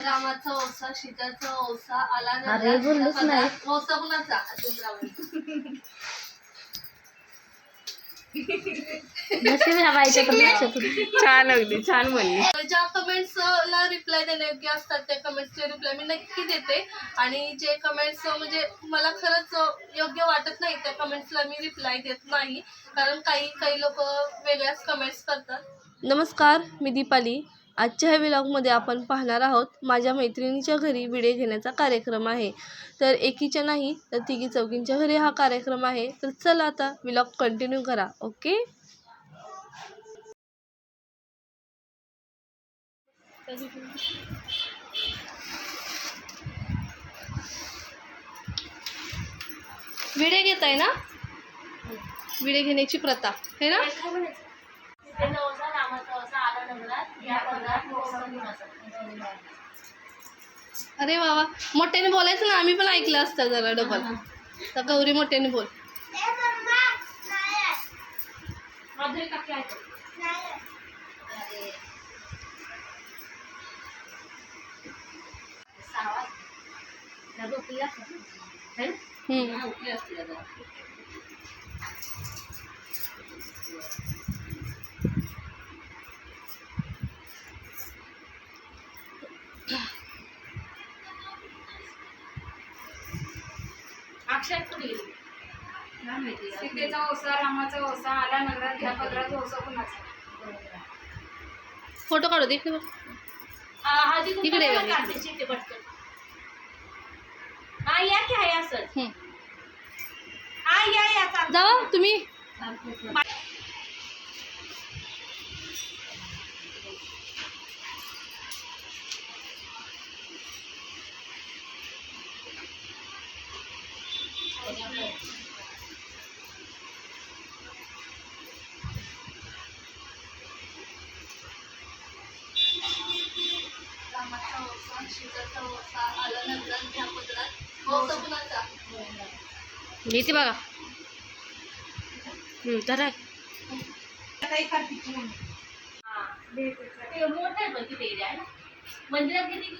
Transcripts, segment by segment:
रामाचा ओसा सीताचा ओसा आला ना अरे, बोललोच नाही. ओसा कुणाचा अजून रामाचा. नशीब ह्या बाईच्या तर लक्षात होतं. छान अगदी छान म्हणली ज्या कमेंट्स ला रिप्लाय देण्यायोग्य असतात त्या कमेंट्सचे रिप्लाय मी नक्की देते आणि जे कमेंट्स म्हणजे मला खरंच योग्य वाटत नाही त्या कमेंट्सला मी रिप्लाय देत नाही कारण काही काही लोक वेगळ्याच कमेंट्स करतात नमस्कार मी दीपाली आजच्या ह्या विलॉगमध्ये आपण पाहणार आहोत माझ्या मैत्रिणीच्या घरी विडे घेण्याचा कार्यक्रम आहे. तर एकीच्या नाही तर तिघी चौकींच्या घरी हा कार्यक्रम आहे. तर चला आता विलॉग कंटिन्यू करा ओके विडे घेत आहे ना? विडे घेण्याची प्रथा है ना? अरे बाबा मोठ्याने बोलायचं ना आम्ही पण ऐकलं असतं जरा डबल तर गौरी मोठ्याने बोल. हम्म. सीतेचा ओसा रामाचा ओसा आला नगरात घ्या पदराचा ओसा कुणाचा फोटो काढू दे इकडे बघ. इकडे ये बघ, इकडे. हम्म. जावा तुम्ही रामाचा ओसा, सीताचा ओसा, आला नगरात घ्या पदरात. ओसा कुणाचा? येते बघा. हम्म, तर आहे. मंदिरात किती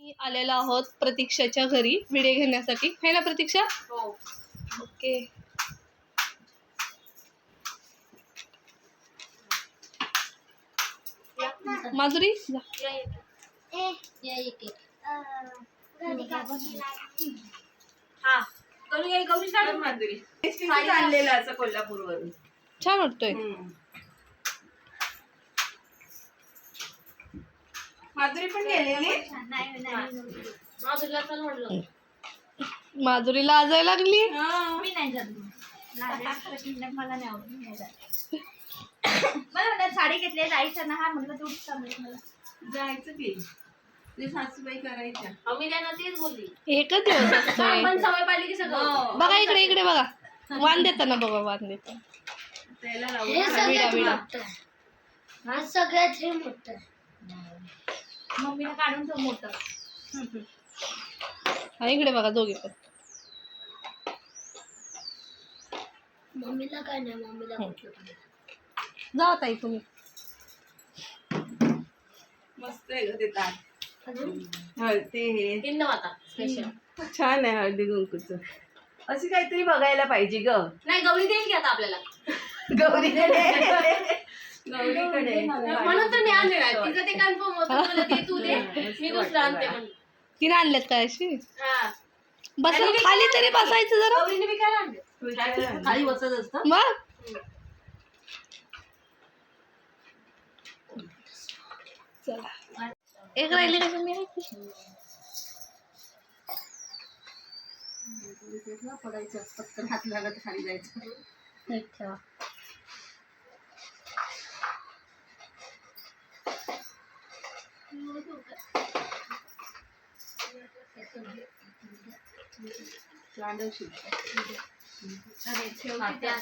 मी आलेलो आहोत प्रतीक्षाच्या घरी. विडे घेण्यासाठी. है ना प्रतीक्षा? हो. ओके. माधुरी जा. हा. गौरी गौरी साडू माधुरी. आणलेलं असं कोल्हापूरवरून. छान वाटतोय. माधुरी पण गेलेली माधुरीला पण म्हणलं. माधुरी लाजायला लागली? मी नाही जात. मला नाही आवडत मी नाही जात. मला म्हणतात साडी घेतली जायचं ना. हा मला. जायचं की. ते सासूबाई करायच्या. मी त्यांना तेच बोलली. एकच दिवस असतोय पण सवय पाडली की सगळं. बघा इकडे इकडे बघा. वाण देताना बघा वाण देताना त्याला हे सगळ्यात विडा. मोठं. आहे. हा सगळ्यात हे मोठं. आहे. मम्मीने काढून ठेव मोठं. हा इकडे बघा दोघे पण. मम्मीला काय नाही मम्मीला म्हटलं तुम्ही. जावा ताई तुम्ही. मस्त आहे ग ते ताट. अजून? हळ- ते हे. हिंद माता स्पेशल छान आहे हळदी कुंकूच. अशी काहीतरी बघायला पाहिजे ग. नाही गौरी देईल की आता आपल्याला? गौरीकडे म्हणून तर मी आणले तिचं ते कन्फर्म होतं. मला ते तू दे. मी दुसरं आणते म्हणून. तिने आणल्यात काय अशी? हा. बस खाली तरी बसायचं जरा. गौरीने बी काय आणले? खाली बसत असतं? मग? चला. एक राहिली कसं मी आहे की. पडायचं पटकन हात लागत खाली जायचं.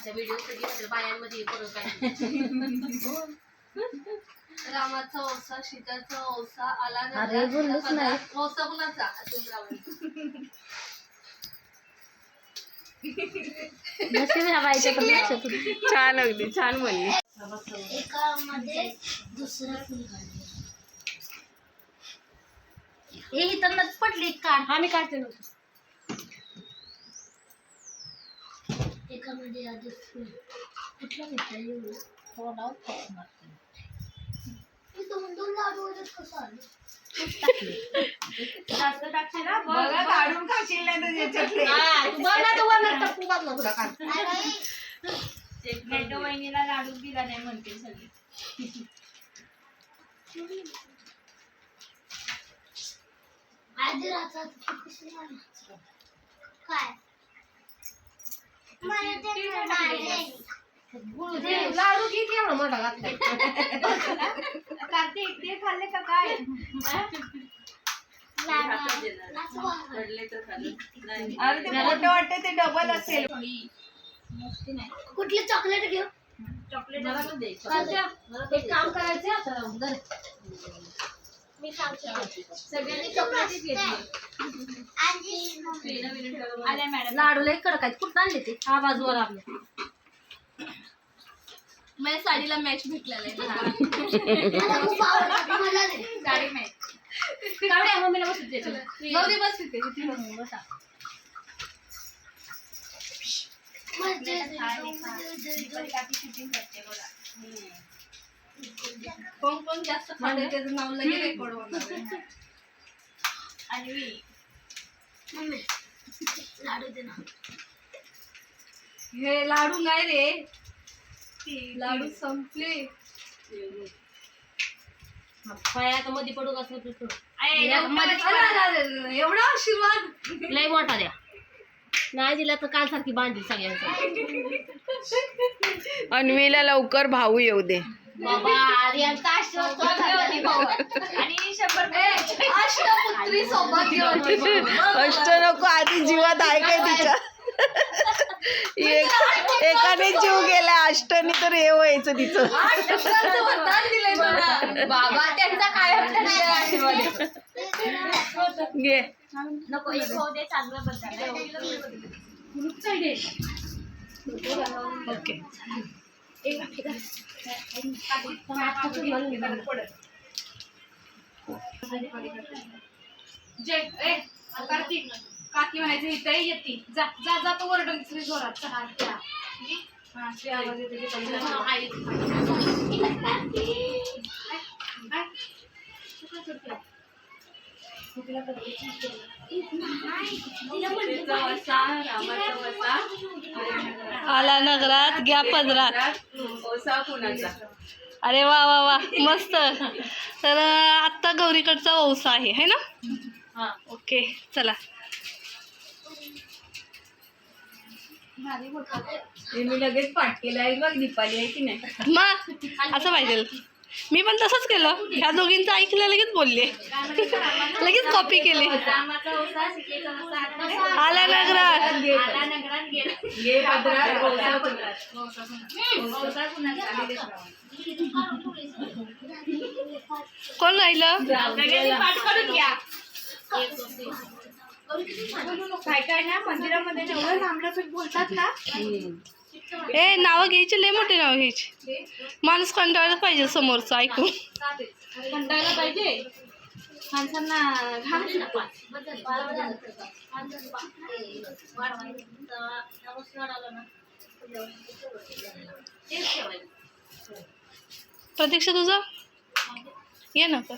व्हिडिओ बायांमध्ये रामाचा ओसा सीताचा ओसा आला अरे, बोललोच नाही. ओसा कुणाचा. छान अगदी छान म्हणली एका मध्ये दुसरं फुल काढलं हे इथं पडली काढ. हा मी काढते नव्हतं एका मध्ये आधी फुल. कुठलं घेतलं एवढं? मी दोन दोन लाडू वगैरे कसं आलं? जास्त टाकशील ना, बघ, बघा बघ. काढून खाशील नाही. हा, वहिनीला लाडू दिला नाही म्हणते सगळी. आधी राहतात? काय? मला ते लाडू किती एवढा मोठा घातला कार्तिक ते खाल्ले का काय. पडले तर खाली. अरे ते मोठं वाटतं ते डबल असेल. कुठले चॉकलेट घेऊ? चॉकलेट एक काम करायचं. मी सांगते. सगळ्यांनी चॉकलेट घेतली. आणि आल्या मॅडम. लाडू लई कडक आहेत. कुठं आणले ते? हा बाजूवर आपल्या माझ्या साडीला मॅच भेटलेला आहे. मम्मीला बसू दे. गौरी बस. कोण कोण जास्त खाते? त्याचं नाव लगेच रेकॉर्ड होणार आहे. आणि मी मम्मी, लाडू दे ना. हे लाडू नाही रे. लाडू संपले. पायात मध्ये पडू कसं तू अरे, अरे, अरे, एवढा आशीर्वाद. लय मोठा द्या. नाही दिला तर काल सारखी बांधली सगळ्यांचं. अन्वीला लवकर भाऊ येऊ दे. बाबा आर्यांचा. आणि शंभर अष्टपुत्री. अष्ट नको आधी जीवात आहे काय तिच्या? एक- एकाने जीव गेला अष्टनी तर हे व्हायचं तिचं. बाबा त्यांचा काय. घे. नको एक दे चांगलं ओके. ए कार्तिक काकी म्हणायचं इथे येते. जा जा जा तो ओरडून दुसरी जोरात. चहा. हा, तुला. आला नगरात घ्या पदरात. ओसा कुणाचा अरे वा वा वा मस्त. तर आत्ता गौरीकडचा ओसा आहे है ना? हा. ओके चला. भारी फोटो मी लगेच पाठ केला आहे बघ दीपाली आहे की नाही. मग असं पाहिजे मी पण तसंच केलं. ह्या दोघींचं ऐकलं लगेच बोलले. लगेच कॉपी केली. आला नगरात. कोण राहिलं? काय काय ना मंदिरामध्ये जेवढं लांबलं बोलतात ना ए नावं घ्यायची लय मोठे नाव घ्यायची. माणूस कंटाळला पाहिजे समोरचं ऐकून. कंटाळला पाहिजे. प्रतीक्षा तुझं? ये ना तर.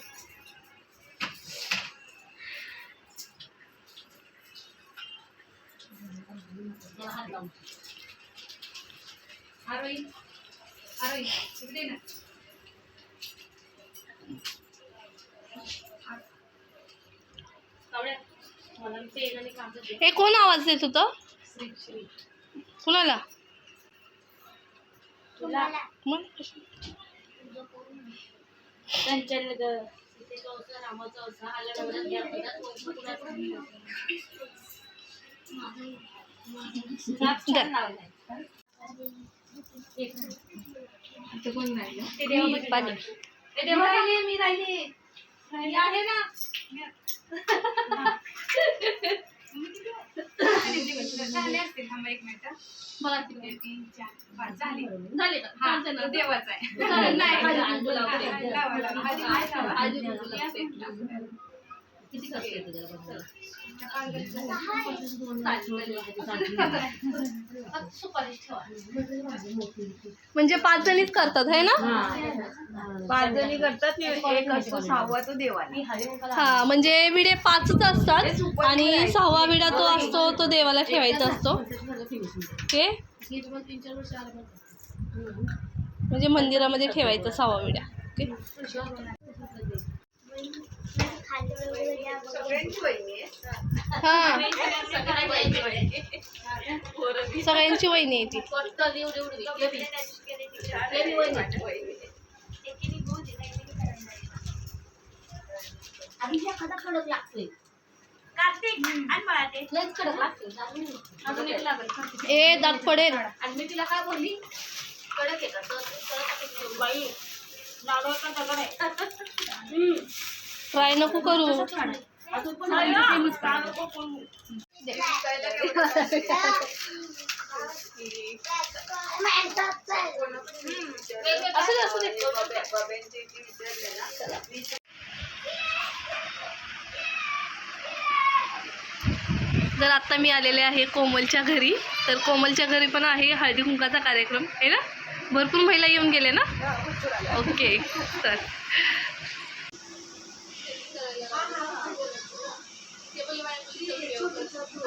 आरोही. आरोही. इकडे ये ना. हे कोण आवाज देत होतं? कुणाला? मग चंचल ग छान लावलाय आता कोण राहिलं ते देवामध्ये पाणी. ते देवा राहिले मी राहिले. आहे ना. झाले असतील थांबा एक मिनिट. मला किती? तीन चार पाच झाले. झाले का? हा देवाचा आहे. नाही लावा, लावा, आधी लावा. किती खर्च येतो त्याला बघ जरा. म्हणजे पाच जणीच करतात है ना? पाच जणी करतात एक असतो सहावा तो देवाला. हा म्हणजे विडे पाचच असतात आणि सहावा विडा तो असतो तो देवाला ठेवायचा असतो. ओके म्हणजे मंदिरामध्ये ठेवायचा सहावा विडा. ओके. हा सगळ्यांची वहिनी आहे. ती कार्तिक आणि मला ते. अजून एक लागेल ए दात पडेल. आणि मी तिला काय बोलली कडक आहे का बाई का दगड आहे. ट्राय नको करू. जर आत्ता आता मी आलेले आहे कोमलच्या घरी तर कोमलच्या घरी पण आहे हळदी कुंकाचा कार्यक्रम आहे ना? भरपूर महिला येऊन गेले ना? ओके तर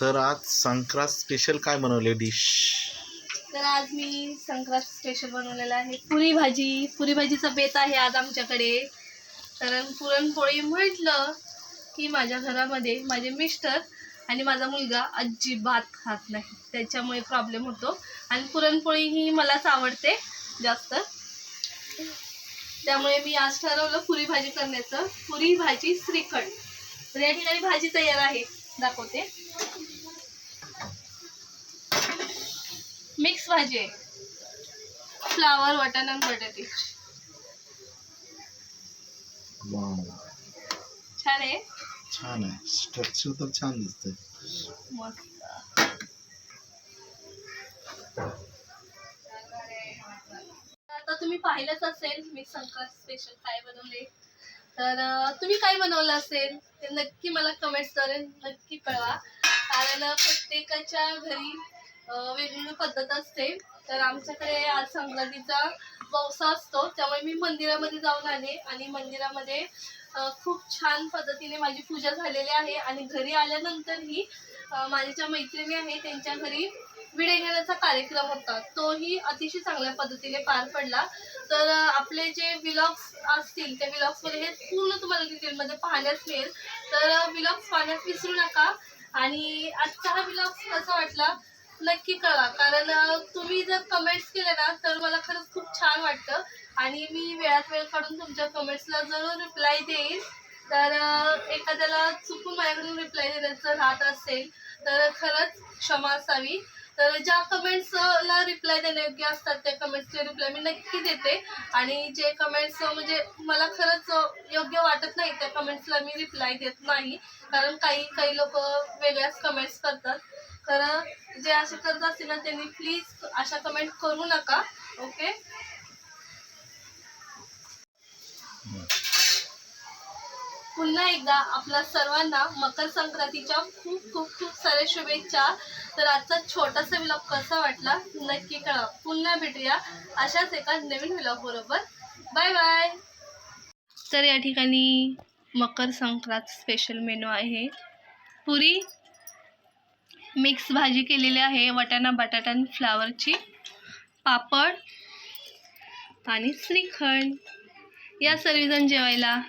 तर आज संक्रांत स्पेशल काय बनवले डिश तर आज मी संक्रांत स्पेशल बनवलेला आहे पुरी भाजी. पुरी भाजीचा बेत आहे आज आमच्याकडे. कारण पुरणपोळी म्हटलं की माझ्या घरामध्ये माझे मिस्टर आणि माझा मुलगा अजिबात खात नाही. त्याच्यामुळे प्रॉब्लेम होतो. आणि पुरणपोळी ही मलाच आवडते जास्त. त्यामुळे मी आज ठरवलं पुरी भाजी करण्याचं. पुरी भाजी श्रीखंड. तर या ठिकाणी भाजी तयार आहे. दाखवते. मिक्स भाजी आहे. फ्लावर वाटाणा आणि बटाटे. छान आहे? छान आहे. स्ट्रक्चर तर छान दिसतंय. मस्त. आता तुम्ही पाहिलंच असेल मी संक्रांत स्पेशल काय बनवले तर तुम्ही काय बनवलं असेल ते नक्की मला कमेंट्सद्वारे नक्की कळवा. कारण प्रत्येकाच्या घरी वेगवेगळी पद्धत असते. तर आमच्याकडे आज संक्रांतीचा वौसा असतो. त्यामुळे मी मंदिरामध्ये जाऊन आले आणि मंदिरामध्ये खूप छान पद्धतीने माझी पूजा झालेली आहे. आणि घरी आल्यानंतरही माझ्या ज्या मैत्रिणी आहे त्यांच्या घरी विडे घेण्याचा कार्यक्रम होता. तोही अतिशय चांगल्या पद्धतीने पार पडला. तर आपले जे विलॉग्स असतील त्या विलॉग्समध्ये हे पूर्ण तुम्हाला डिटेलमध्ये पाहण्यास मिळेल. तर विलॉग्स पाहण्यास विसरू नका. आणि आजचा हा विलॉग्स कसा वाटला नक्की कळवा. कारण तुम्ही जर कमेंट्स केले ना तर मला खरंच खूप छान वाटतं. आणि मी वेळात वेळ काढून तुमच्या कमेंट्सला जरूर रिप्लाय देईन. तर एखाद्याला चुकून माझ्याकडून रिप्लाय देण्याचं राहत असेल तर खरंच क्षमा असावी. तर ज्या कमेंट्सला रिप्लाय देण्यायोग्य असतात त्या कमेंट्सचे रिप्लाय मी नक्की देते. आणि जे कमेंट्स म्हणजे मला खरंच योग्य वाटत नाही त्या कमेंट्सला मी रिप्लाय देत नाही. कारण काही काही लोक वेगळ्याच कमेंट्स करतात. तर जे असे करत असतील ना त्यांनी प्लीज अशा कमेंट करू नका. ओके पुन्हा एकदा आपल्या सर्वांना मकर संक्रांतीच्या खूप खूप खूप साऱ्या शुभेच्छा. तर आजचा छोटासा विलॉग कसा वाटला नक्की कळा पुन्हा भेटूया अशाच एका नवीन विलॉग बरोबर. बाय बाय तर या ठिकाणी मकर संक्रांत स्पेशल मेनू आहे. पुरी मिक्स भाजी केलेली आहे वटाणा बटाटा आणि फ्लावरची पापड आणि श्रीखंड. या सर्वजण जेवायला.